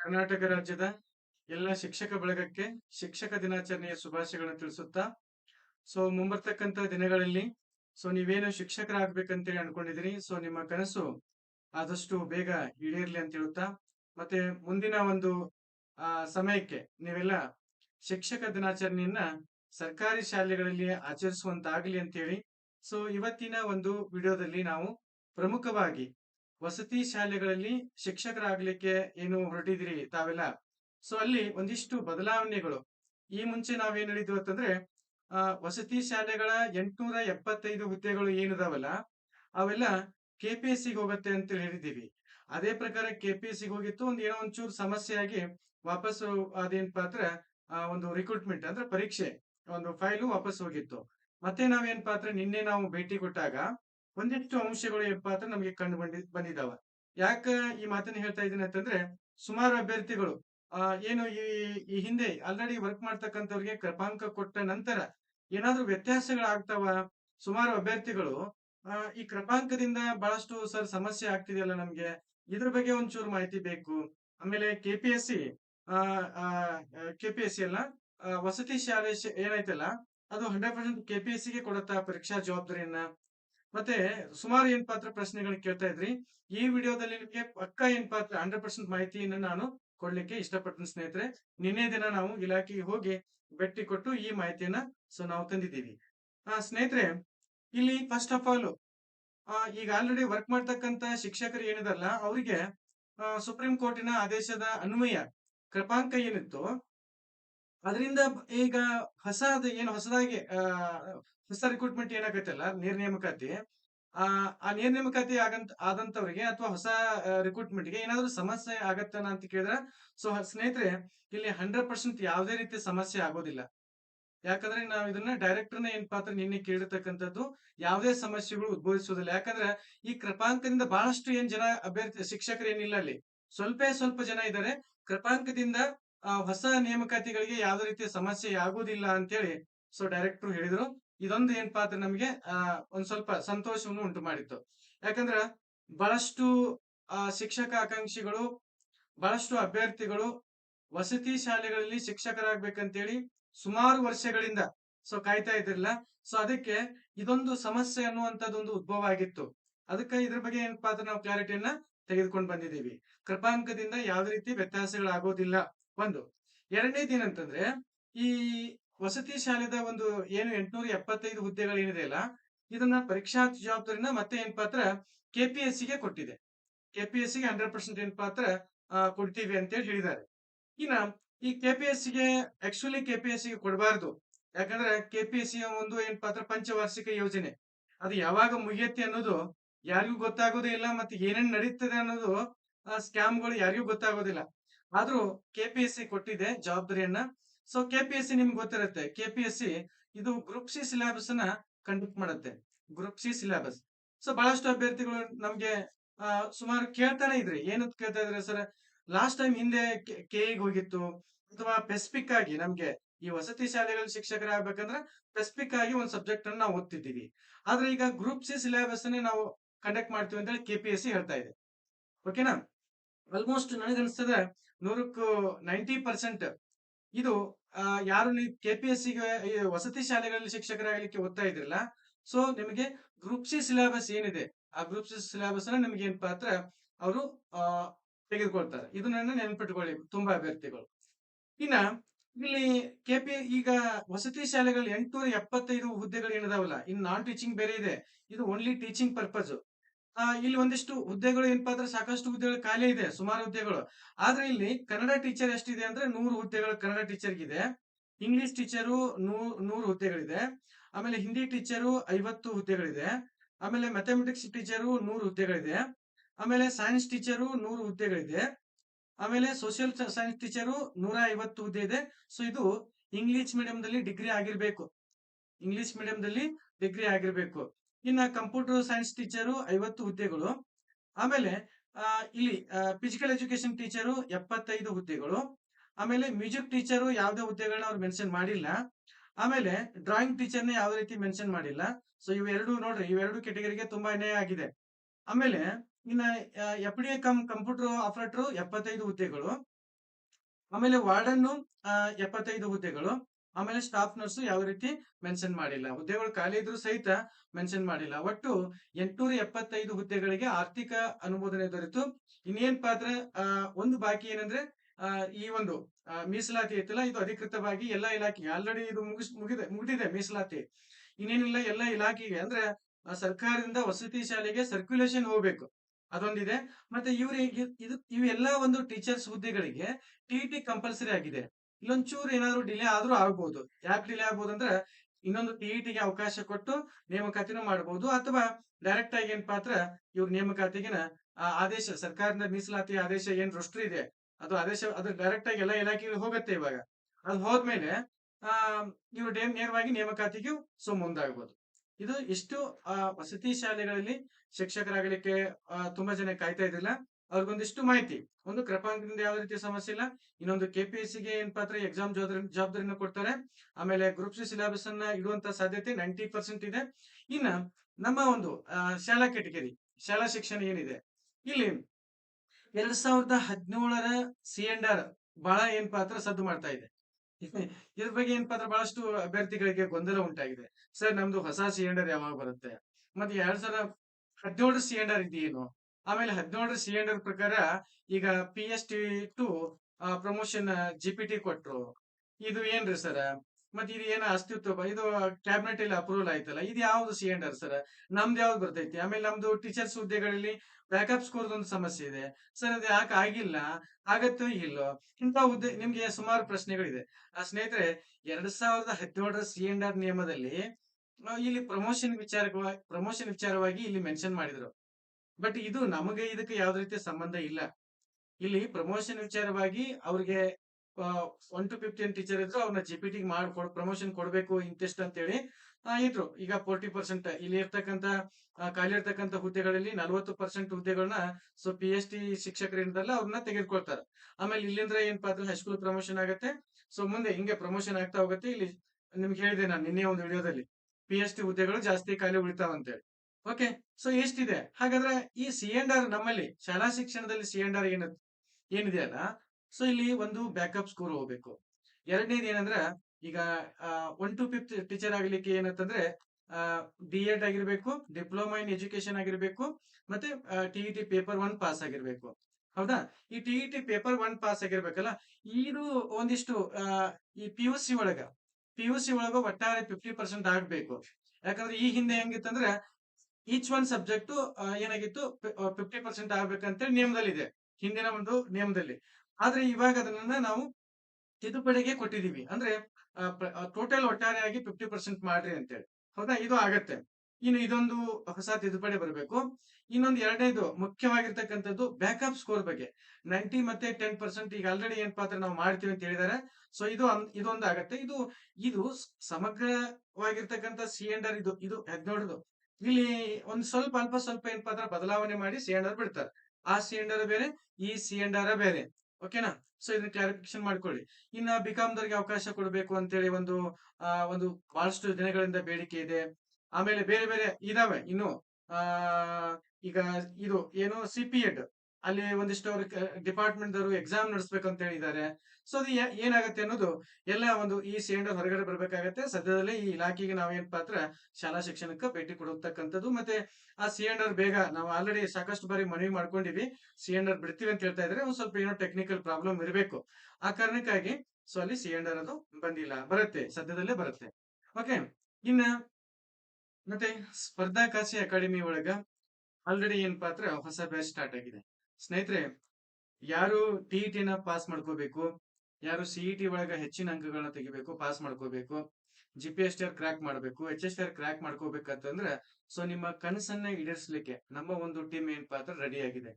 ಕರ್ನಾಟಕ ರಾಜ್ಯದ ಎಲ್ಲ ಶಿಕ್ಷಕ ಬಳಗಕ್ಕೆ ಶಿಕ್ಷಕ ದಿನಾಚರಣೆಯ ಶುಭಾಶಯಗಳನ್ನು ತಿಳಿಸುತ್ತಾ, ಸೊ ಮುಂಬರ್ತಕ್ಕಂತ ದಿನಗಳಲ್ಲಿ, ಸೊ ನೀವೇನು ಶಿಕ್ಷಕರಾಗ್ಬೇಕಂತೇಳಿ ಅನ್ಕೊಂಡಿದ್ದೀರಿ ಸೊ ನಿಮ್ಮ ಕನಸು ಆದಷ್ಟು ಬೇಗ ಈಡೇರ್ಲಿ ಅಂತ ಹೇಳುತ್ತಾ, ಮತ್ತೆ ಮುಂದಿನ ಒಂದು, ಆ, ಸಮಯಕ್ಕೆ ನೀವೆಲ್ಲ ಶಿಕ್ಷಕ ದಿನಾಚರಣೆಯನ್ನ ಸರ್ಕಾರಿ ಶಾಲೆಗಳಲ್ಲಿ ಆಚರಿಸುವಂತಾಗಲಿ ಅಂತೇಳಿ ಸೊ ಇವತ್ತಿನ ಒಂದು ವಿಡಿಯೋದಲ್ಲಿ ನಾವು ಪ್ರಮುಖವಾಗಿ ವಸತಿ ಶಾಲೆಗಳಲ್ಲಿ ಶಿಕ್ಷಕರಾಗ್ಲಿಕ್ಕೆ ಏನು ಹೊರಟಿದಿರಿ ತಾವೆಲ್ಲ? ಸೊ ಅಲ್ಲಿ ಒಂದಿಷ್ಟು ಬದಲಾವಣೆಗಳು. ಈ ಮುಂಚೆ ನಾವೇನ್ ಹೇಳಿದ್ವಿ ಅಂತಂದ್ರೆ ವಸತಿ ಶಾಲೆಗಳ ಎಂಟುನೂರ ಎಪ್ಪತ್ತೈದು ಹುದ್ದೆಗಳು ಏನಿದಾವಲ್ಲ, ಅವೆಲ್ಲ ಕೆಪಿಎಸ್ಸಿಗೆ ಹೋಗುತ್ತೆ ಅಂತ ಹೇಳಿದೀವಿ ಅದೇ ಪ್ರಕಾರ ಕೆಪಿಎಸ್ಸಿಗೆ ಹೋಗಿತ್ತು, ಒಂದ್ ಏನೋ ಒಂಚೂರು ಸಮಸ್ಯೆ ಆಗಿ ವಾಪಸ್ ಅದೇನಪ್ಪ ಅಂದ್ರೆ ಒಂದು ರಿಕ್ರೂಟ್ಮೆಂಟ್ ಅಂದ್ರೆ ಪರೀಕ್ಷೆ, ಒಂದು ಫೈಲು ವಾಪಸ್ ಹೋಗಿತ್ತು. ಮತ್ತೆ ನಾವೇನಪ್ಪ ಅಂದ್ರೆ ನಿನ್ನೆ ನಾವು ಭೇಟಿ ಕೊಟ್ಟಾಗ ಒಂದಿಷ್ಟು ಅಂಶಗಳು ಏನಪ್ಪ ಅಂತ ನಮಗೆ ಕಂಡು ಬಂದಿ ಯಾಕ ಈ ಮಾತನ್ನ ಹೇಳ್ತಾ ಇದ್ದೀನಿ ಅಂತಂದ್ರೆ ಸುಮಾರು ಅಭ್ಯರ್ಥಿಗಳು ಏನು ಈ ಈ ಹಿಂದೆ ಆಲ್ರೆಡಿ ವರ್ಕ್ ಮಾಡ್ತಕ್ಕಂಥವ್ರಿಗೆ ಕ್ರಮಾಂಕ ಕೊಟ್ಟ ನಂತರ ಏನಾದ್ರೂ ವ್ಯತ್ಯಾಸಗಳಾಗ್ತಾವ? ಸುಮಾರು ಅಭ್ಯರ್ಥಿಗಳು ಈ ಕ್ರಮಾಂಕದಿಂದ ಬಹಳಷ್ಟು ಸರ್ ಸಮಸ್ಯೆ ಆಗ್ತಿದೆಯಲ್ಲ ನಮ್ಗೆ ಇದ್ರ ಬಗ್ಗೆ ಒಂಚೂರು ಮಾಹಿತಿ ಬೇಕು. ಆಮೇಲೆ ಕೆಪಿಎಸ್ಸಿ ಕೆಪಿಎಸ್ಸಿ ಅಲ್ಲ ಆ, ವಸತಿ ಶಾಲೆ ಏನೈತಲ್ಲ ಅದು ಹಂಡ್ರೆಡ್ ಪರ್ಸೆಂಟ್ ಕೆಪಿಎಸ್ಸಿ ಗೆ ಕೊಡುತ್ತಾ ಪರೀಕ್ಷಾ ಜವಾಬ್ದಾರಿಯನ್ನ. ಮತ್ತೆ ಸುಮಾರು ಏನ್ ಪಾತ್ರ ಪ್ರಶ್ನೆಗಳನ್ನ ಕೇಳ್ತಾ ಇದ್ರಿ. ಈ ವಿಡಿಯೋದಲ್ಲಿ ನಿಮ್ಗೆ ಪಕ್ಕ ಏನ್ ಪಾತ್ರ ಹಂಡ್ರೆಡ್ ಪರ್ಸೆಂಟ್ ಮಾಹಿತಿಯನ್ನು ನಾನು ಕೊಡ್ಲಿಕ್ಕೆ ಇಷ್ಟಪಡ್ತೀನಿ ಸ್ನೇಹಿತರೆ. ನಿನ್ನೆ ದಿನ ನಾವು ಇಲಾಖೆಗೆ ಹೋಗಿ ಭೇಟಿ ಕೊಟ್ಟು ಈ ಮಾಹಿತಿಯನ್ನ ಸೊ ನಾವು ತಂದಿದ್ದೀವಿ. ಆ, ಸ್ನೇಹಿತರೆ, ಇಲ್ಲಿ ಫಸ್ಟ್ ಆಫ್ ಆಲ್ ಈಗ ಆಲ್ರೆಡಿ ವರ್ಕ್ ಮಾಡ್ತಕ್ಕಂತ ಶಿಕ್ಷಕರು ಏನಿದಾರಲ್ಲ, ಅವರಿಗೆ ಸುಪ್ರೀಂ ಕೋರ್ಟಿನ ಆದೇಶದ ಅನ್ವಯ, ಕೃಪಾಂಕ ಏನಿತ್ತು ಅದರಿಂದ ಈಗ ಹೊಸದ ಏನು ಹೊಸದಾಗಿ ಹೊಸ ರಿಕ್ರೂಟ್ಮೆಂಟ್ ಏನಾಗತ್ತಲ್ಲ ನೇರ ನೇಮಕಾತಿ ಆ ನೇರ ನೇಮಕಾತಿ ಆಗಂತ ಆದಂತವರಿಗೆ ಅಥವಾ ಹೊಸ ರಿಕ್ರೂಟ್ಮೆಂಟ್ಗೆ ಏನಾದ್ರೂ ಸಮಸ್ಯೆ ಆಗತ್ತನ ಅಂತ ಕೇಳಿದ್ರೆ ಸೊ ಸ್ನೇಹಿತರೆ ಇಲ್ಲಿ ಹಂಡ್ರೆಡ್ ಪರ್ಸೆಂಟ್ ಯಾವುದೇ ರೀತಿ ಸಮಸ್ಯೆ ಆಗೋದಿಲ್ಲ. ಯಾಕಂದ್ರೆ ನಾವು ಇದನ್ನ ಡೈರೆಕ್ಟರ್ನ ಏನ್ ಪಾತ್ರ ನಿನ್ನೆ ಕೇಳಿರ್ತಕ್ಕಂಥದ್ದು ಯಾವುದೇ ಸಮಸ್ಯೆಗಳು ಉದ್ಭವಿಸುವುದಿಲ್ಲ ಯಾಕಂದ್ರೆ ಈ ಕೃಪಾಂಕದಿಂದ ಬಹಳಷ್ಟು ಏನ್ ಜನ ಅಭ್ಯರ್ಥಿ ಶಿಕ್ಷಕರು ಏನಿಲ್ಲ ಅಲ್ಲಿ. ಸ್ವಲ್ಪ ಸ್ವಲ್ಪ ಜನ ಇದ್ದಾರೆ. ಕ್ರಮಾಂಕದಿಂದ ಆ, ಹೊಸ ನೇಮಕಾತಿಗಳಿಗೆ ಯಾವುದೇ ರೀತಿಯ ಸಮಸ್ಯೆ ಆಗುವುದಿಲ್ಲ ಅಂತೇಳಿ ಸೊ ಡೈರೆಕ್ಟರ್ ಹೇಳಿದ್ರು. ಇದೊಂದು ಏನ್ ಪಾತ್ರ ನಮಗೆ ಒಂದ್ ಸ್ವಲ್ಪ ಸಂತೋಷವನ್ನು ಉಂಟು ಮಾಡಿತ್ತು. ಯಾಕಂದ್ರ ಬಹಳಷ್ಟು ಶಿಕ್ಷಕ ಆಕಾಂಕ್ಷಿಗಳು, ಬಹಳಷ್ಟು ಅಭ್ಯರ್ಥಿಗಳು ವಸತಿ ಶಾಲೆಗಳಲ್ಲಿ ಶಿಕ್ಷಕರಾಗ್ಬೇಕಂತೇಳಿ ಸುಮಾರು ವರ್ಷಗಳಿಂದ ಸೊ ಕಾಯ್ತಾ ಇದ್ರಲ್ಲ ಸೊ ಅದಕ್ಕೆ ಇದೊಂದು ಸಮಸ್ಯೆ ಅನ್ನುವಂಥದ್ದೊಂದು ಉದ್ಭವ ಆಗಿತ್ತು. ಅದಕ್ಕೆ ಇದ್ರ ಬಗ್ಗೆ ಏನಪ್ಪಾ ಅಂದ್ರೆ ನಾವು ಕ್ಲಾರಿಟಿಯನ್ನ ತೆಗೆದುಕೊಂಡು ಬಂದಿದ್ದೀವಿ. ಕೃಪಾಂಕದಿಂದ ಯಾವ ರೀತಿ ವ್ಯತ್ಯಾಸಗಳಾಗೋದಿಲ್ಲ. ಒಂದು. ಅಂತಂದ್ರೆ, ಈ ವಸತಿ ಶಾಲೆದ ಒಂದು ಏನು ಎಂಟುನೂರ ಎಪ್ಪತ್ತೈದು ಹುದ್ದೆಗಳು ಏನಿದೆ ಅಲ್ಲ, ಇದನ್ನ ಪರೀಕ್ಷಾ ಜವಾಬ್ದಾರಿನ ಮತ್ತೆ ಏನಪ್ಪಾ ಅಂದ್ರೆ ಕೆಪಿಎಸ್ಸಿ ಸಿಗೆ ಕೊಟ್ಟಿದೆ. ಕೆಪಿಎಸ್ಸಿ ಗೆ ಹಂಡ್ರೆಡ್ ಪರ್ಸೆಂಟ್ ಏನ್ ಪಾತ್ರ ಕೊಡ್ತೀವಿ ಅಂತೇಳಿ ಹೇಳಿದ್ದಾರೆ. ಇನ್ನ ಈ ಕೆಪಿಎಸ್ಸಿ ಗೆ ಆಕ್ಚುಲಿ ಕೆಪಿಎಸ್ಸಿ ಗೆ ಕೊಡಬಾರ್ದು. ಯಾಕಂದ್ರೆ ಕೆಪಿಎಸ್ಸಿ ಒಂದು ಏನ್ ಪಾತ್ರ ಪಂಚವಾರ್ಷಿಕ ಯೋಜನೆ. ಅದು ಯಾವಾಗ ಮುಗಿಯತ್ತೆ ಅನ್ನೋದು ಯಾರಿಗೂ ಗೊತ್ತಾಗೋದೇ ಇಲ್ಲ, ಮತ್ತೆ ಏನೇನ್ ನಡೀತದೆ ಅನ್ನೋದು ಸ್ಕ್ಯಾಮ್ಗಳು ಯಾರಿಗೂ ಗೊತ್ತಾಗೋದಿಲ್ಲ. ಆದ್ರೂ ಕೆಪಿಎಸ್ಸಿ ಕೊಟ್ಟಿದೆ ಜವಾಬ್ದಾರಿಯನ್ನ. ಸೊ ಕೆಪಿಎಸ್ಸಿ ನಿಮ್ಗೆ ಗೊತ್ತಿರುತ್ತೆ ಕೆಪಿಎಸ್ಸಿ ಇದು ಗ್ರೂಪ್ ಸಿ ಸಿಲೆಬಸ್ನ ಕಂಡಕ್ಟ್ ಮಾಡುತ್ತೆ. ಗ್ರೂಪ್ ಸಿ ಸಿಲೆಬಸ್ ಸೊ ಬಹಳಷ್ಟು ಅಭ್ಯರ್ಥಿಗಳು ನಮ್ಗೆ ಸುಮಾರು ಕೇಳ್ತಾನೆ ಇದ್ರಿ. ಏನಂತ ಕೇಳ್ತಾ ಇದ್ರೆ ಸರ್ ಲಾಸ್ಟ್ ಟೈಮ್ ಹಿಂದೆ ಕೆ ಹೋಗಿತ್ತು, ಅಥವಾ ಪೆಸಿಫಿಕ್ ಆಗಿ ನಮ್ಗೆ ಈ ವಸತಿ ಶಾಲೆಗಳ ಶಿಕ್ಷಕರಾಗಬೇಕಂದ್ರೆ ಸ್ಪೆಸಿಫಿಕ್ ಆಗಿ ಒಂದು ಸಬ್ಜೆಕ್ಟ್ ಅನ್ನ ನಾವು ಓದ್ತಿದ್ದೀವಿ. ಆದ್ರೆ ಈಗ ಗ್ರೂಪ್ ಸಿ ಸಿಲೆಬಸ್ ನಾವು ಕಂಡಕ್ಟ್ ಮಾಡ್ತೀವಿ ಅಂತ ಹೇಳಿ ಕೆಪಿಎಸ್ಸಿ ಹೇಳ್ತಾ ಇದೆ. ಓಕೆನಾ ಆಲ್ಮೋಸ್ಟ್ ನನಗನ್ಸ್ತದೆ ನೂರಕ್ಕೂ ನೈಂಟಿ ಪರ್ಸೆಂಟ್ ಇದು ಯಾರು ನೀವು ಕೆಪಿಎಸ್ಸಿ ಗೆ ವಸತಿ ಶಾಲೆಗಳಲ್ಲಿ ಶಿಕ್ಷಕರಾಗಲಿಕ್ಕೆ ಓದ್ತಾ ಇದ್ರಲ್ಲ. ಸೊ ನಿಮಗೆ ಗ್ರೂಪ್ ಸಿ ಸಿಲೆಬಸ್ ಏನಿದೆ, ಆ ಗ್ರೂಪ್ ಸಿ ಸಿಲೆಬಸ್ ಅನ್ನ ನಿಮ್ಗೆ ಏನ್ ಪಾತ್ರ ಅವರು ತೆಗೆದುಕೊಳ್ತಾರೆ. ಇದನ್ನ ನೆನ್ಪಿಟ್ಕೊಳ್ಳಿ, ತುಂಬಾ ಅಭ್ಯರ್ಥಿಗಳು. ಇನ್ನ, ಇಲ್ಲಿ ಕೆಪಿ ಈಗ ವಸತಿ ಶಾಲೆಗಳು ಎಂಟುನೂರ ಎಪ್ಪತ್ತೈದು ಹುದ್ದೆಗಳು ಏನಿದಾವಲ್ಲ, ಇನ್ ನಾನ್ ಟೀಚಿಂಗ್ ಬೇರೆ ಇದೆ. ಇದು ಓನ್ಲಿ ಟೀಚಿಂಗ್ ಪರ್ಪಸ್ ಇಲ್ಲಿ ಒಂದಿಷ್ಟು ಹುದ್ದೆಗಳು ಏನಪ್ಪಾ ಅಂದ್ರೆ ಸಾಕಷ್ಟು ಹುದ್ದೆಗಳು ಖಾಲಿ ಇದೆ, ಸುಮಾರು ಹುದ್ದೆಗಳು. ಆದ್ರೆ ಇಲ್ಲಿ ಕನ್ನಡ ಟೀಚರ್ ಎಷ್ಟಿದೆ ಅಂದ್ರೆ ನೂರು ಹುದ್ದೆಗಳು ಕನ್ನಡ ಟೀಚರ್ ಇದೆ ಇಂಗ್ಲಿಷ್ ಟೀಚರು ನೂರು ಹುದ್ದೆಗಳಿದೆ. ಆಮೇಲೆ ಹಿಂದಿ ಟೀಚರು ಐವತ್ತು ಹುದ್ದೆಗಳಿದೆ. ಆಮೇಲೆ ಮ್ಯಾಥಮೆಟಿಕ್ಸ್ ಟೀಚರು ನೂರು ಹುದ್ದೆಗಳಿದೆ. ಆಮೇಲೆ ಸೈನ್ಸ್ ಟೀಚರು ನೂರು ಹುದ್ದೆಗಳಿದೆ. ಆಮೇಲೆ ಸೋಷಿಯಲ್ ಸೈನ್ಸ್ ಟೀಚರು ನೂರ ಐವತ್ತು ಹುದ್ದೆ ಇದೆ. ಸೊ ಇದು ಇಂಗ್ಲಿಷ್ ಮೀಡಿಯಂದಲ್ಲಿ ಡಿಗ್ರಿ ಆಗಿರ್ಬೇಕು. ಇಂಗ್ಲಿಷ್ ಮೀಡಿಯಂದಲ್ಲಿ ಡಿಗ್ರಿ ಆಗಿರ್ಬೇಕು. ಇನ್ನ ಕಂಪ್ಯೂಟರ್ ಸೈನ್ಸ್ ಟೀಚರು ಐವತ್ತು ಹುದ್ದೆಗಳು. ಆಮೇಲೆ ಇಲ್ಲಿ ಫಿಸಿಕಲ್ ಎಜುಕೇಶನ್ ಟೀಚರು ಎಪ್ಪತ್ತೈದು ಹುದ್ದೆಗಳು. ಆಮೇಲೆ ಮ್ಯೂಸಿಕ್ ಟೀಚರು ಯಾವುದೇ ಹುದ್ದೆಗಳನ್ನ ಅವ್ರು ಮೆನ್ಷನ್ ಮಾಡಿಲ್ಲ. ಆಮೇಲೆ ಡ್ರಾಯಿಂಗ್ ಟೀಚರ್ನ ಯಾವ ರೀತಿ ಮೆನ್ಷನ್ ಮಾಡಿಲ್ಲ. ಸೊ ಇವೆರಡು ನೋಡ್ರಿ, ಇವೆರಡು ಕೆಟಗರಿಗೆ ತುಂಬಾ ಅನ್ಯಾಯ ಆಗಿದೆ. ಆಮೇಲೆ, ಇನ್ನ F D cum computer operator ಎಪ್ಪತ್ತೈದು ಹುದ್ದೆಗಳು. ಆಮೇಲೆ ವಾರ್ಡನ್ನು ಎಪ್ಪತ್ತೈದು ಹುದ್ದೆಗಳು. ಆಮೇಲೆ ಸ್ಟಾಫ್ ನರ್ಸ್ ಯಾವ ರೀತಿ ಮೆನ್ಷನ್ ಮಾಡಿಲ್ಲ. ಹುದ್ದೆಗಳು ಖಾಲಿ ಇದ್ರು ಸಹಿತ ಮೆನ್ಷನ್ ಮಾಡಿಲ್ಲ. ಒಟ್ಟು ಎಂಟುನೂರ ಎಪ್ಪತ್ತೈದು ಹುದ್ದೆಗಳಿಗೆ ಆರ್ಥಿಕ ಅನುಮೋದನೆ ದೊರೆತು. ಇನ್ನೇನ್ ಪಾತ್ರ ಒಂದು ಬಾಕಿ ಏನಂದ್ರೆ ಈ ಒಂದು ಮೀಸಲಾತಿ ಐತಲ್ಲ, ಇದು ಅಧಿಕೃತವಾಗಿ ಎಲ್ಲಾ ಇಲಾಖೆಗೆ ಆಲ್ರೆಡಿ ಇದು ಮುಗಿಸ್, ಮುಗಿದೆ, ಮುಗಿದಿದೆ ಮೀಸಲಾತಿ. ಇನ್ನೇನಿಲ್ಲ, ಎಲ್ಲಾ ಇಲಾಖೆಗೆ ಅಂದ್ರೆ ಸರ್ಕಾರದಿಂದ ವಸತಿ ಶಾಲೆಗೆ ಸರ್ಕ್ಯುಲೇಷನ್ ಹೋಗ್ಬೇಕು. ಅದೊಂದಿದೆ. ಮತ್ತೆ ಇವ್ರಿಗೆ, ಇದು, ಇವೆಲ್ಲ ಒಂದು ಟೀಚರ್ಸ್ ಹುದ್ದೆಗಳಿಗೆ ಟಿ ಟಿ ಕಂಪಲ್ಸರಿ ಆಗಿದೆ. ಇಲ್ಲೊಂಚೂರು ಏನಾದ್ರು ಡಿಲೇ ಆದ್ರೂ ಆಗ್ಬೋದು. ಯಾಕೆ ಡಿಲೇ ಆಗ್ಬೋದು ಅಂದ್ರೆ ಇನ್ನೊಂದು ಟಿಇಟಿಗೆ ಅವಕಾಶ ಕೊಟ್ಟು ನೇಮಕಾತಿನೂ ಮಾಡಬಹುದು ಅಥವಾ ಡೈರೆಕ್ಟ್ ಆಗಿ ಏನ್ ಪಾತ್ರ ಇವ್ರ ನೇಮಕಾತಿಗಿನ ಆದೇಶ, ಸರ್ಕಾರದಿಂದ ಮೀಸಲಾತಿ ಆದೇಶ ಏನ್ ರೊಷ್ಟ್ರಿ ಇದೆ, ಅದು ಆದೇಶ, ಅದು ಡೈರೆಕ್ಟ್ ಆಗಿ ಎಲ್ಲ ಇಲಾಖೆಗೆ ಹೋಗುತ್ತೆ ಇವಾಗ. ಅದು ಹೋದ್ಮೇಲೆ, ಆ, ಇವ್ರು ನೇರವಾಗಿ ನೇಮಕಾತಿಗೂ ಸೊ ಮುಂದಾಗಬಹುದು ಇದು ಇಷ್ಟು ವಸತಿ ಶಾಲೆಗಳಲ್ಲಿ ಶಿಕ್ಷಕರಾಗಲಿಕ್ಕೆ ತುಂಬಾ ಜನ ಕಾಯ್ತಾ ಇದ್ರಿಲ್ಲ ಅವ್ರಿಗೊಂದಿಷ್ಟು ಮಾಹಿತಿ. ಒಂದು ಕೃಪಾಂಕದಿಂದ ಯಾವ ರೀತಿ ಸಮಸ್ಯೆ ಇಲ್ಲ. ಇನ್ನೊಂದು ಕೆಪಿಎಸ್ಸಿ ಗೆ ಏನ್ ಪಾತ್ರ ಎಕ್ಸಾಮ್ ಜವಾಬ್ದಾರಿ, ಜವಾಬ್ದಾರಿನ ಕೊಡ್ತಾರೆ. ಆಮೇಲೆ ಗ್ರೂಪ್ ಸಿ ಸಿಲೆಬಸ್ ಅನ್ನ ಇಡುವಂತ ಸಾಧ್ಯತೆ ನೈಂಟಿ ಪರ್ಸೆಂಟ್ ಇದೆ. ಇನ್ನ ನಮ್ಮ ಒಂದು ಶಾಲಾ ಕೆಟಗರಿ ಶಾಲಾ ಶಿಕ್ಷಣ ಏನಿದೆ? ಇಲ್ಲಿ ಎರಡ್ ಸಾವಿರದ ಹದಿನೇಳರ ಸಿ ಅಂಡ್ ಆರ್ ಬಹಳ ಏನ್ ಪಾತ್ರ ಸದ್ದು ಮಾಡ್ತಾ ಇದೆ. ಇದ್ರ ಬಗ್ಗೆ ಏನ್ ಪಾತ್ರ ಬಹಳಷ್ಟು ಅಭ್ಯರ್ಥಿಗಳಿಗೆ ಗೊಂದಲ ಉಂಟಾಗಿದೆ. ಸರ್, ನಮ್ದು ಹೊಸ ಸಿ ಅಂಡ್ ಆರ್ ಯಾವಾಗ ಬರುತ್ತೆ? ಮತ್ತೆ ಎರಡ್ ಸಾವಿರದ ಹದಿನೇಳರ ಸಿ ಅಂಡ್ ಆರ್ ಇದೇನು ಆಮೇಲೆ ಹದಿನೇಳರ ಸಿ ಎಂಡ್ ಪ್ರಕಾರ ಈಗ P S T to promotion G P T ಕೊಟ್ರು. ಇದು ಏನ್ರಿ ಸರ್ ಮತ್ತೆ ಇದು ಏನ ಅಸ್ತಿತ್ವ ಇದು ಕ್ಯಾಬಿನೆಟ್ ಅಲ್ಲಿ ಅಪ್ರೂವಲ್ ಆಯ್ತಲ್ಲ, ಇದು ಯಾವ್ದು ಸಿ ಎಂಡ್ ಸರ್ ನಮ್ದು ಯಾವ್ದು ಬರ್ತೈತಿ? ಆಮೇಲೆ ನಮ್ದು ಟೀಚರ್ಸ್ ಹುದ್ದೆಗಳಲ್ಲಿ ಬ್ಯಾಕಪ್ ಸ್ಕೋರ್ ಒಂದು ಸಮಸ್ಯೆ ಇದೆ. ಸರ್ ಅದು ಯಾಕೆ ಆಗಿಲ್ಲ? ಆಗತ್ತೋ ಇಲ್ಲೋ ಇಂಥ ಹುದ್ದೆ, ನಿಮ್ಗೆ ಸುಮಾರು ಪ್ರಶ್ನೆಗಳಿದೆ. ಆ, ಸ್ನೇಹಿತರೆ, ಎರಡ್ ಸಾವಿರದ ಹದಿನೇಳರ ಸಿ ಎಂಡ್ ನಿಯಮದಲ್ಲಿ ಇಲ್ಲಿ ಪ್ರಮೋಷನ್ ವಿಚಾರವಾಗಿ ಪ್ರಮೋಷನ್ ವಿಚಾರವಾಗಿ ಇಲ್ಲಿ ಮೆನ್ಷನ್ ಮಾಡಿದ್ರು. ಬಟ್ ಇದು ನಮಗೆ ಇದಕ್ಕೆ ಯಾವ್ದು ರೀತಿ ಸಂಬಂಧ ಇಲ್ಲ. ಇಲ್ಲಿ ಪ್ರಮೋಷನ್ ವಿಚಾರವಾಗಿ ಅವ್ರಿಗೆ ಒನ್ ಟು ಫಿಫ್ಟೀನ್ ಟೀಚರ್ ಇದ್ರು ಅವ್ರನ್ನ ಜಿಪಿಟಿ ಮಾಡಿ ಪ್ರಮೋಷನ್ ಕೊಡ್ಬೇಕು, ಇಂತಿಷ್ಟು ಅಂತೇಳಿ ಇದ್ರು. ಈಗ ಫೋರ್ಟಿ ಪರ್ಸೆಂಟ್ ಇಲ್ಲಿ ಇರ್ತಕ್ಕಂತ ಖಾಲಿ ಇರ್ತಕ್ಕಂತ ಹುದ್ದೆಗಳಲ್ಲಿ ನಲ್ವತ್ತು ಪರ್ಸೆಂಟ್ ಹುದ್ದೆಗಳನ್ನ ಸೊ ಪಿ ಎಚ್ ಟಿ ಶಿಕ್ಷಕರಿಂದಲ್ಲ ಅವ್ರನ್ನ ತೆಗೆದುಕೊಳ್ತಾರೆ. ಆಮೇಲೆ ಇಲ್ಲಿಂದ್ರ ಏನ್ ಪಾತ್ರ ಹೈಸ್ಕೂಲ್ ಪ್ರಮೋಷನ್ ಆಗತ್ತೆ. ಸೊ ಮುಂದೆ ಹಿಂಗೆ ಪ್ರಮೋಷನ್ ಆಗ್ತಾ ಹೋಗುತ್ತೆ. ಇಲ್ಲಿ ನಿಮ್ಗೆ ಹೇಳಿದೆ ನಾನು ನಿನ್ನೆ ಒಂದು ವಿಡಿಯೋದಲ್ಲಿ ಪಿ ಎಚ್ ಟಿ ಹುದ್ದೆಗಳು ಜಾಸ್ತಿ ಖಾಲಿ ಉಳಿತಾವ ಅಂತೇಳಿ. ಓಕೆ ಸೊ ಎಷ್ಟಿದೆ ಹಾಗಾದ್ರೆ ಈ ಸಿ ಎಂಡ್ ಆರ್ ನಮ್ಮಲ್ಲಿ ಶಾಲಾ ಶಿಕ್ಷಣದಲ್ಲಿ ಸಿ ಎಂಡ್ ಆರ್ ಏನ ಏನಿದೆಯಲ್ಲ ಸೊ ಇಲ್ಲಿ ಒಂದು ಬ್ಯಾಕಪ್ ಸ್ಕೋರ್ ಹೋಗ್ಬೇಕು. ಎರಡನೇದು ಏನಂದ್ರ, ಈಗ ಒನ್ ಟು ಫಿಫ್ತ್ ಟೀಚರ್ ಆಗ್ಲಿಕ್ಕೆ ಏನಂತಂದ್ರೆ ಬಿ ಎಡ್ ಆಗಿರ್ಬೇಕು ಡಿಪ್ಲೊಮಾ ಇನ್ ಎಜುಕೇಶನ್ ಆಗಿರ್ಬೇಕು, ಮತ್ತೆ ಟಿಇಟಿ ಪೇಪರ್ ಒನ್ ಪಾಸ್ ಆಗಿರ್ಬೇಕು. ಹೌದಾ? ಈ ಟಿಇಟಿ ಪೇಪರ್ ಒನ್ ಪಾಸ್ ಆಗಿರ್ಬೇಕಲ್ಲ, ಇದು ಒಂದಿಷ್ಟು ಈ ಪಿ ಯು ಸಿ ಒಳಗ ಪಿ ಯು ಸಿ ಒಳಗ ಒಟ್ಟಾರೆ ಫಿಫ್ಟಿ ಪರ್ಸೆಂಟ್ ಆಗ್ಬೇಕು. ಯಾಕಂದ್ರೆ ಈ ಹಿಂದೆ ಹೆಂಗಿತ್ತಂದ್ರೆ ಈಚ್ ಒನ್ ಸಬ್ಜೆಕ್ಟ್ ಏನಾಗಿತ್ತು? ಫಿಫ್ಟಿ ಪರ್ಸೆಂಟ್ ಆಗ್ಬೇಕಂತೇಳಿ ನಿಯಮದಲ್ಲಿ ಇದೆ ಹಿಂದಿನ ಒಂದು ನಿಯಮದಲ್ಲಿ. ಆದ್ರೆ ಇವಾಗ ಅದನ್ನ ನಾವು ತಿದ್ದುಪಡಿಗೆ ಕೊಟ್ಟಿದೀವಿ. ಅಂದ್ರೆ ಟೋಟಲ್ ಒಟ್ಟಾರೆಯಾಗಿ ಫಿಫ್ಟಿ ಪರ್ಸೆಂಟ್ ಮಾಡ್ರಿ ಅಂತೇಳಿ ಹೌದಾ? ಇದು ಆಗತ್ತೆ. ಇನ್ನು ಇದೊಂದು ಹೊಸ ತಿದ್ದುಪಡಿ ಬರಬೇಕು. ಇನ್ನೊಂದು ಎರಡನೇದು ಮುಖ್ಯವಾಗಿರ್ತಕ್ಕಂಥದ್ದು ಬ್ಯಾಕಪ್ ಸ್ಕೋರ್ ಬಗ್ಗೆ. ನೈಂಟಿ ಮತ್ತೆ ಟೆನ್ ಪರ್ಸೆಂಟ್ ಈಗ ಆಲ್ರೆಡಿ ಏನ್ ಪಾತ್ರ ನಾವು ಮಾಡ್ತೀವಿ ಅಂತ ಹೇಳಿದಾರೆ. ಸೊ ಇದು ಇದೊಂದು ಆಗತ್ತೆ. ಇದು ಇದು ಸಮಗ್ರವಾಗಿರ್ತಕ್ಕಂಥ ಸಿ ಎಂಡ್ ಆರ್ ಇದು ಇದು ಹದಿನೇಳದು ಇಲ್ಲಿ ಒಂದ್ ಸ್ವಲ್ಪ ಅಲ್ಪ ಸ್ವಲ್ಪ ಏನ್ ಪಾತ್ರ ಬದಲಾವಣೆ ಮಾಡಿ ಸಿ ಬಿಡ್ತಾರೆ. ಆ ಸಿ ಬೇರೆ, ಈ ಸಿ ಆರ್ ಬೇರೆ. ಓಕೆನಾ ಸೊ ಇದನ್ನ ಕ್ಲಾರಿಫಿಕೇಶನ್ ಮಾಡ್ಕೊಳ್ಳಿ. ಇನ್ನ ಬಿಕಾಮ್ ದವ್ರಿಗೆ ಅವಕಾಶ ಕೊಡಬೇಕು ಅಂತೇಳಿ ಒಂದು, ಆ, ಒಂದು ಬಹಳಷ್ಟು ದಿನಗಳಿಂದ ಬೇಡಿಕೆ ಇದೆ. ಆಮೇಲೆ ಬೇರೆ ಬೇರೆ ಇದಾವೆ ಇನ್ನು, ಆ, ಈಗ ಇದು ಏನು ಸಿ ಪಿ ಎಡ್. ಅಲ್ಲಿ ಒಂದಿಷ್ಟು ಅವ್ರ ಡಿಪಾರ್ಟ್ಮೆಂಟ್ ದವರು ಎಕ್ಸಾಮ್ ನಡೆಸಬೇಕು ಅಂತ ಹೇಳಿದ್ದಾರೆ. ಸೊ ಅದು ಏನಾಗುತ್ತೆ ಅನ್ನೋದು ಎಲ್ಲ ಒಂದು ಈ ಸಿಲಿಂಡರ್ ಹೊರಗಡೆ ಬರಬೇಕಾಗತ್ತೆ. ಸದ್ಯದಲ್ಲೇ ಈ ಇಲಾಖೆಗೆ ನಾವೇನ್ ಪಾತ್ರ? ಶಾಲಾ ಶಿಕ್ಷಣಕ್ಕೆ ಭೇಟಿ ಕೊಡತಕ್ಕಂಥದ್ದು. ಮತ್ತೆ ಆ ಸಿಲಿಂಡರ್ ಬೇಗ ನಾವು ಆಲ್ರೆಡಿ ಸಾಕಷ್ಟು ಬಾರಿ ಮನವಿ ಮಾಡ್ಕೊಂಡಿವಿ. ಸಿಲಿಂಡರ್ ಬಿಡ್ತೀವಿ ಅಂತ ಹೇಳ್ತಾ ಇದ್ರೆ ಒಂದ್ ಸ್ವಲ್ಪ ಏನೋ ಟೆಕ್ನಿಕಲ್ ಪ್ರಾಬ್ಲಮ್ ಇರಬೇಕು. ಆ ಕಾರಣಕ್ಕಾಗಿ ಸೊ, ಅಲ್ಲಿ ಸಿಲಿಂಡರ್ ಅದು ಬಂದಿಲ್ಲ. ಬರುತ್ತೆ. ಸದ್ಯದಲ್ಲೇ ಬರುತ್ತೆ. ಓಕೆ ಇನ್ನ ಮತ್ತೆ ಸ್ಪರ್ಧಾ ಅಕಾಡೆಮಿ ಒಳಗ ಆಲ್ರೆಡಿ ಏನ್ ಪಾತ್ರ? ಹೊಸ ಬ್ಯಾಚ್ ಸ್ಟಾರ್ಟ್ ಆಗಿದೆ. ಸ್ನೇಹಿತರೆ, ಯಾರು ಟಿ ನ ಪಾಸ್ ಮಾಡ್ಕೋಬೇಕು, ಯಾರು ಸಿಇಟಿ ಒಳಗ ಹೆಚ್ಚಿನ ಅಂಕಗಳನ್ನ ತೆಗಿಬೇಕು ಪಾಸ್ ಮಾಡ್ಕೋಬೇಕು G P S T crack ಮಾಡ್ಬೇಕು H S T R crack ಮಾಡ್ಕೋಬೇಕಂತಂದ್ರೆ so ನಿಮ್ಮ ಕನಸನ್ನ ಈಡೇರಿಸಲಿಕ್ಕೆ ನಮ್ಮ ಒಂದು ಟೀಮ್ ಏನ್ ಪಾತ್ರ ರೆಡಿ ಆಗಿದೆ.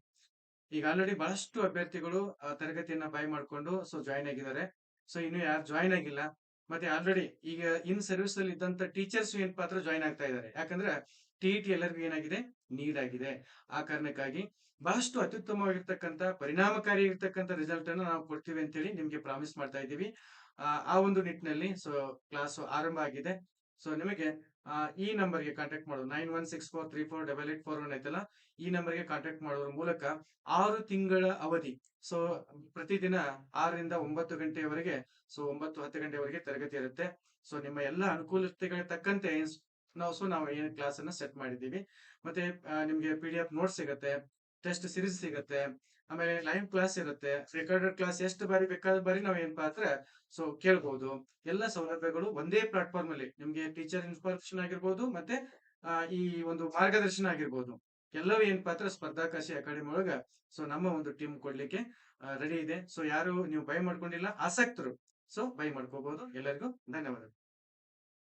ಈಗ ಆಲ್ರೆಡಿ ಬಹಳಷ್ಟು ಅಭ್ಯರ್ಥಿಗಳು ತರಗತಿಯನ್ನ ಬೈ ಮಾಡ್ಕೊಂಡು ಸೊ ಜಾಯಿನ್ ಆಗಿದ್ದಾರೆ. ಸೊ ಇನ್ನು ಯಾರು ಜಾಯಿನ್ ಆಗಿಲ್ಲ, ಮತ್ತೆ ಆಲ್ರೆಡಿ ಈಗ ಇನ್ ಸರ್ವಿಸ್ ಅಲ್ಲಿ ಇದ್ದಂತ ಟೀಚರ್ಸ್ ಏನ್ ಪಾತ್ರ ಜಾಯಿನ್ ಆಗ್ತಾ ಇದ್ದಾರೆ. ಯಾಕಂದ್ರೆ ಟಿ ಟಿ ಎಲ್ಲರಿಗೂ ಏನಾಗಿದೆ? ನೀಡಾಗಿದೆ ಆ ಕಾರಣಕ್ಕಾಗಿ ಬಹಳಷ್ಟು ಅತ್ಯುತ್ತಮವಾಗಿರ್ತಕ್ಕಂಥ ಪರಿಣಾಮಕಾರಿ ಇರ್ತಕ್ಕಂಥ ರಿಸಲ್ಟ್ ಅನ್ನು ನಾವು ಕೊಡ್ತೀವಿ ಅಂತೇಳಿ ನಿಮ್ಗೆ ಪ್ರಾಮಿಸ್ ಮಾಡ್ತಾ ಇದ್ದೀವಿ. ಆ ಒಂದು ನಿಟ್ಟಿನಲ್ಲಿ ಸೊ ಕ್ಲಾಸ್ ಆರಂಭ ಆಗಿದೆ. ಸೊ ನಿಮಗೆ ಈ ನಂಬರ್ಗೆ ಕಾಂಟ್ಯಾಕ್ಟ್ ಮಾಡೋದು nine one six four three four double eight four one ಐತಲ್ಲ? ಈ ನಂಬರ್ಗೆ ಕಾಂಟ್ಯಾಕ್ಟ್ ಮಾಡೋದ್ರ ಮೂಲಕ ಆರು ತಿಂಗಳ ಅವಧಿ. ಸೊ ಪ್ರತಿದಿನ ಆರರಿಂದ ಒಂಬತ್ತು ಗಂಟೆಯವರೆಗೆ ಸೊ ಒಂಬತ್ತು ಹತ್ತು ಗಂಟೆವರೆಗೆ ತರಗತಿ ಇರುತ್ತೆ. ಸೊ ನಿಮ್ಮ ಎಲ್ಲ ಅನುಕೂಲತೆಗಳ ತಕ್ಕಂತೆ ನಾವು ಸೊ ನಾವು ಏನ್ ಕ್ಲಾಸ್ ಅನ್ನ ಸೆಟ್ ಮಾಡಿದ್ದೀವಿ. ಮತ್ತೆ ನಿಮ್ಗೆ ಪಿ ಡಿ ಎಫ್ ನೋಟ್ಸ್ ಸಿಗುತ್ತೆ ಟೆಸ್ಟ್ ಸಿರೀಸ್ ಸಿಗುತ್ತೆ, ಆಮೇಲೆ ಲೈವ್ ಕ್ಲಾಸ್ ಇರುತ್ತೆ ರೆಕಾರ್ಡೆಡ್ ಕ್ಲಾಸ್ ಎಷ್ಟು ಬಾರಿ ಬೇಕಾದ ಬಾರಿ ನಾವ್ ಏನಪ್ಪಾ ಅಂದ್ರೆ ಸೊ ಕೇಳ್ಬಹುದು ಎಲ್ಲ ಸೌಲಭ್ಯಗಳು ಒಂದೇ ಪ್ಲಾಟ್ಫಾರ್ಮ್ ಅಲ್ಲಿ. ನಿಮ್ಗೆ ಟೀಚರ್ ಇನ್ಫಾರ್ಮೇಶನ್ ಆಗಿರ್ಬೋದು, ಮತ್ತೆ ಈ ಒಂದು ಮಾರ್ಗದರ್ಶನ ಆಗಿರ್ಬೋದು. ಎಲ್ಲವೂ ಏನಪ್ಪಾ ಅಂದ್ರೆ ಸ್ಪರ್ಧಾಕಾಶಿ ಅಕಾಡೆಮಿ ಒಳಗ ಸೊ ನಮ್ಮ ಒಂದು ಟೀಮ್ ಕೊಡ್ಲಿಕ್ಕೆ ರೆಡಿ ಇದೆ. ಸೊ ಯಾರು ನೀವು ಬೈ ಮಾಡ್ಕೊಂಡಿಲ್ಲ, ಆಸಕ್ತರು ಸೊ ಬೈ ಮಾಡ್ಕೋಬಹುದು ಎಲ್ಲರಿಗೂ ಧನ್ಯವಾದ